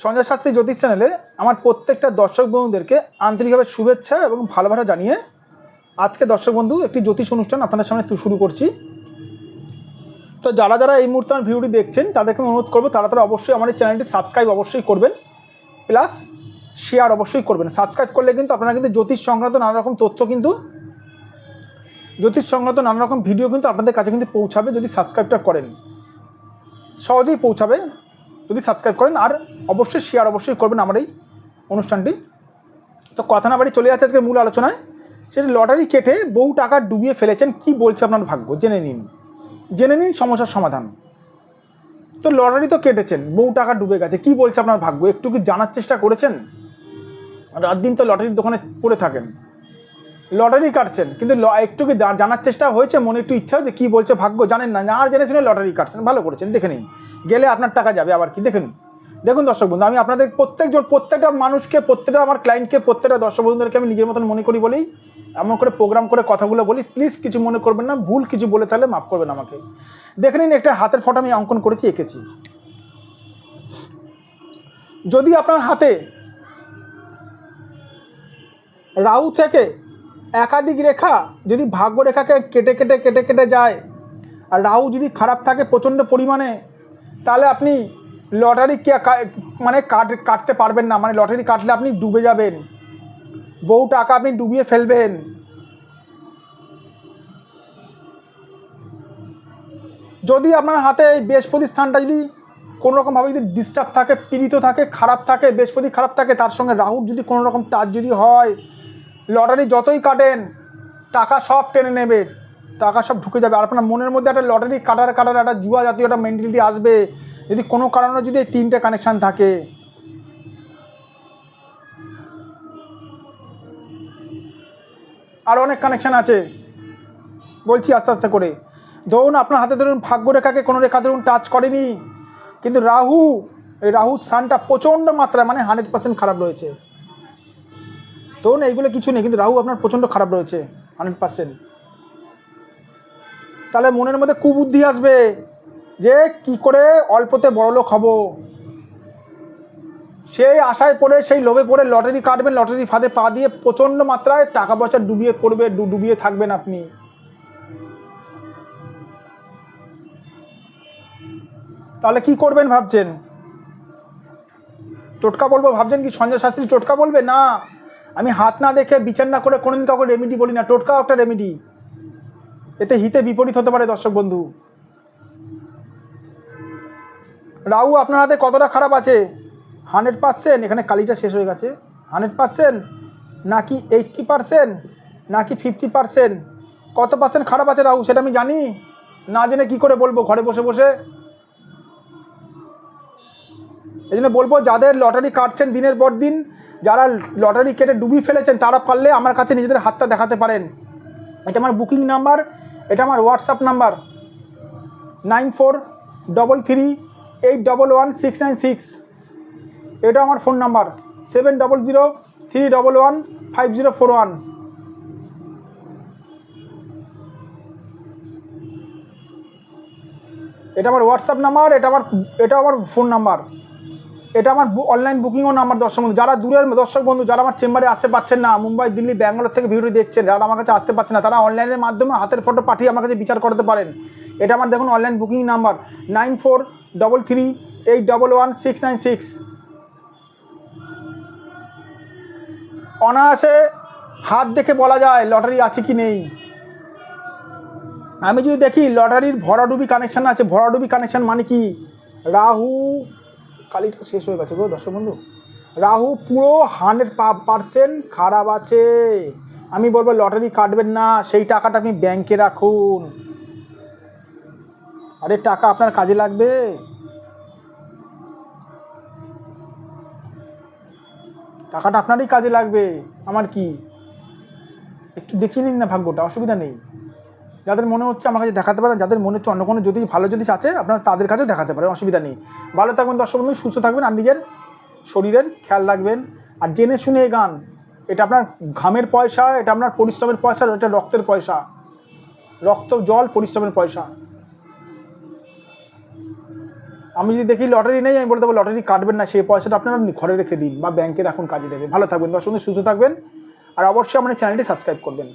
সঞ্জয় শাস্ত্রী জ্যোতিষ চ্যানেলে আমার প্রত্যেকটা দর্শক বন্ধুদেরকে আন্তরিকভাবে শুভেচ্ছা এবং ভালোবাসা জানিয়ে আজকে দর্শক বন্ধু একটি জ্যোতিষ অনুষ্ঠান আপনাদের সামনে শুরু করছি। তো যারা যারা এই মুহূর্তে আমার ভিডিওটি দেখছেন, তাদেরকে আমি অনুরোধ করব, তারা তারা অবশ্যই আমার এই চ্যানেলটি সাবস্ক্রাইব অবশ্যই করবেন, প্লাস শেয়ার অবশ্যই করবেন। সাবস্ক্রাইব করলে কিন্তু আপনারা কিন্তু জ্যোতিষ সংক্রান্ত নানা রকম তথ্য কিন্তু, জ্যোতিষ সংক্রান্ত নানা রকম ভিডিও কিন্তু আপনাদের কাছে কিন্তু পৌঁছাবে যদি সাবস্ক্রাইবটা করেন। সহজেই পৌঁছাবে। যদি সাবস্ক্রাইব করেন, আর অবশ্যই শেয়ার অবশ্যই করবেন আমার এই অনুষ্ঠানটি। তো কথা না বাড়ি চলে যাচ্ছে আজকে মূল আলোচনায়। সেটা লটারি কেটে বহু টাকা ডুবিয়ে ফেলেছেন, কি বলছে আপনার ভাগ্য? জেনে নিন। জেনে নিন সমস্যার সমাধান। তো লটারি তো কেটেছেন, বহু টাকা ডুবে গেছে, কি বলছে আপনার ভাগ্য? একটু কি জানার চেষ্টা করেছেন? রাত দিন তো লটারির দোকানে পড়ে থাকেন। লটারি কাটছেন, কিন্তু একটু কি জানার চেষ্টা হয়েছে? মনে একটু ইচ্ছা যে কি বলছে ভাগ্য? জানেন না, আর জেনে শুনে লটারি কাটছেন, ভালো করেছেন, দেখে নিন। গেলে আপনার টাকা যাবে আবার কি? দেখুন দেখুন দর্শক বন্ধু, আমি আপনাদের প্রত্যেকজন, প্রত্যেকটা মানুষকে, প্রত্যেকটা আমার ক্লায়েন্টকে প্রত্যেকটা দর্শক বন্ধুদেরকে আমি নিজের মতন মনে করি বলেই এমন করে প্রোগ্রাম করে কথাগুলো বলি প্লিজ কিছু মনে করবেন না, ভুল কিছু বলে তাহলে মাফ করবেন আমাকে। দেখে নিন, একটা হাতের ফটো আমি অঙ্কন করেছি, এঁকেছি। যদি আপনার হাতে রাহু থেকে একাধিক রেখা যদি ভাগ্য রেখাকে কেটে কেটে কেটে কেটে যায়, আর রাহু যদি খারাপ থাকে প্রচণ্ড পরিমাণে তাহলে আপনি লটারি মানে কাট, কাটতে পারবেন না। মানে লটারি কাটলে আপনি ডুবে যাবেন। বহু টাকা আপনি ডুবিয়ে ফেলবেন। যদি আপনার হাতে এই বৃহস্পতি স্থানটা যদি কোনো রকমভাবে যদি ডিস্টার্ব থাকে, পীড়িত থাকে, খারাপ থাকে, বৃহস্পতি খারাপ থাকে, তার সঙ্গে রাহুর যদি কোনো রকম টাচ যদি হয়, লটারি যতই কাটেন, টাকা সব টেনে নেবে। টাকা সব ঢুকে যাবে। আর আপনার মনের মধ্যে একটা লটারি কাটার কাটার একটা জুয়া জাতীয় একটা মেন্টালিটি আসবে। যদি কোনো কারণে যদি এই তিনটে কানেকশান থাকে। আর অনেক কানেকশান আছে। বলছি আস্তে আস্তে করে। ধরুন আপনার হাতে ধরুন ভাগ্য রেখাকে কোনো রেখা ধরুন টাচ করেনি। কিন্তু রাহু, এই রাহু স্থানটা প্রচণ্ড মাত্রায় মানে হান্ড্রেড পার্সেন্ট খারাপ রয়েছে। ধরুন এইগুলো কিছু নেই, কিন্তু রাহু আপনার প্রচণ্ড খারাপ রয়েছে হান্ড্রেড পার্সেন্ট তাহলে মনের মধ্যে কুবুদ্ধি আসবে যে কি করে অল্পতে বড়লোক হব। সেই আশায় পড়ে, সেই লোভে পড়ে লটারি কাটবেন, লটারি ফাঁদে পা দিয়ে প্রচণ্ড মাত্রায় টাকা পয়সা ডুবিয়ে পড়বে ডুবিয়ে থাকবেন আপনি। তাহলে কি করবেন ভাবছেন? টোটকা বলব ভাবছেন কি সঞ্জয় শাস্ত্রী টোটকা বলবে? না, আমি হাত না দেখে বিচার না করে কোনোদিন কাউকে রেমেডি বলি না। টোটকাও একটা রেমেডি এতে হিতে বিপরীত হতে পারে, দর্শক বন্ধু। রাহু, আপনার হাতে কতটা খারাপ আছে? হান্ড্রেড পার্সেন্ট, এখানে কালিটা শেষ হয়ে গেছে। হান্ড্রেড পার্সেন্ট, নাকি এইটটি পার্সেন্ট, নাকি ফিফটি পার্সেন্ট? কত পার্সেন্ট খারাপ আছে রাহু, সেটা আমি জানি। না জেনে কি করে বলব, ঘরে বসে বসে। এই জন্য বলব, যাদের লটারি কাটছেন দিনের পর দিন, যারা লটারি কেটে ডুবিয়ে ফেলেছেন, তারা পারলে আমার কাছে নিজেদের হাতটা দেখাতে পারেন। এটা আমার বুকিং নাম্বার এটা আমার WhatsApp number nine four double three eight double one six nine six এটা আমার phone number seven double zero three double one five zero four one এটা আমার হোয়াটসঅ্যাপ নাম্বার এটা আমার এটা আমার ফোন নাম্বার এটা আমার অনলাইন বুকিংও নাম্বার দর্শক বন্ধু। যারা দূরের দর্শক বন্ধু, যারা আমার চেম্বারে আসতে পারছেন না, মুম্বাই, দিল্লি, ব্যাঙ্গালোর থেকে ভিডিও দেখছেন, যারা আমার কাছে আসতে পারছেন না, তারা অনলাইনের মাধ্যমে হাতের ফটো পাঠিয়ে আমার কাছে বিচার করতে পারেন। এটা আমার দেখুন online booking number nine four double three eight double one six nine six অনায়াসে হাত দেখে বলা যায় লটারি আছে কি নেই। আমি যদি দেখি লটারির ভরাডুবি কানেকশান আছে, ভরাডুবি কানেকশান মানে কি? রাহু কালিটা শেষ হয়ে গেছে গো, দর্শক বন্ধু। রাহু পুরো হান্ড্রেড পার্সেন্ট খারাপ আছে। আমি বলব, লটারি কাটবেন না, সেই টাকাটা আপনি ব্যাংকে রাখুন। আরে, টাকা আপনার কাজে লাগবে। টাকাটা আপনারই কাজে লাগবে। আমার কি? একটু দেখিয়ে নিন না ভাগ্যটা, অসুবিধা নেই। যাদের মনে হচ্ছে আমার কাছে দেখাতে পারেন, যাদের মনে হচ্ছে অন্য কোনো যদি ভালো যদি আছে, আপনারা তাদের কাছেও দেখাতে পারেন, অসুবিধা নেই। ভালো থাকবেন, দর্শক বন্ধু, সুস্থ থাকবেন, আর নিজের শরীরের খেয়াল রাখবেন। আর জেনে শুনে এই গান, এটা আপনার ঘামের পয়সা, এটা আপনার পরিশ্রমের পয়সা, এটা রক্তের পয়সা। রক্ত, জল, পরিশ্রমের পয়সা। আমি যদি দেখি লটারি নেই, আমি বলে দেবো, লটারি কাটবেন না, সেই পয়সাটা আপনারা ঘরে রেখে দিন বা ব্যাংকে রাখুন কাজে দেবে। ভালো থাকবেন, দর্শক সুস্থ থাকবেন। আর অবশ্যই আমার চ্যানেলটি সাবস্ক্রাইব করবেন।